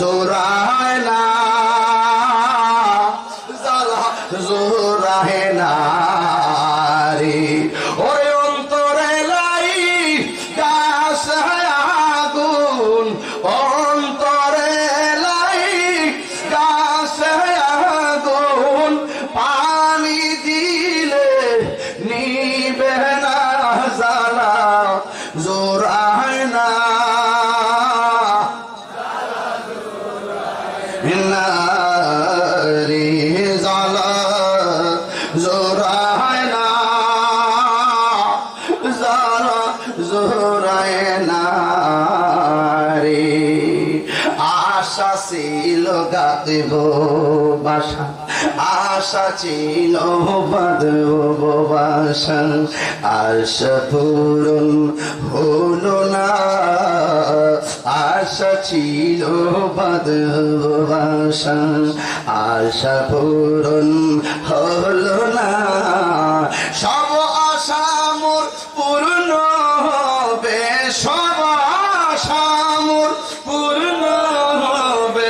জোড়ায় না, জ্বালা জোড়ায় না রে। ওরে অন্তরে লাই গাছ আগুন, অন্তরে লাই গাছ আগুন, পানি দিলে নিবে না জ্বালা জোড়ায় না। আশা ছিল গাদেব বাসা আশা ছিল বাদব বাসা। আশা পূরণ হলো না আশা ছিল ভাষা আশা পূরণ হল না। সব আশা মোর পূর্ণ হবে। সব আশা মোর পূর্ণ হবে।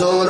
জোড়ায়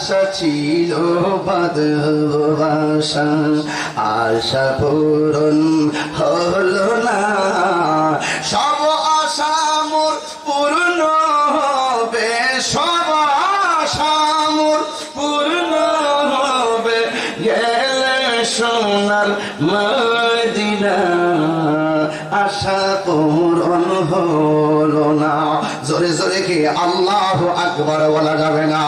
আশা ছিল বাদব বাসা, আশা পূরণ হলো না। সব আশা মোর পূর্ণ হবে, সব আশা মোর পূর্ণ হবে। গেলে সোনার মদিনা, আশা পূরণ হলো না। জোরে জোরে কি আল্লাহ আকবর বলা যাবে না?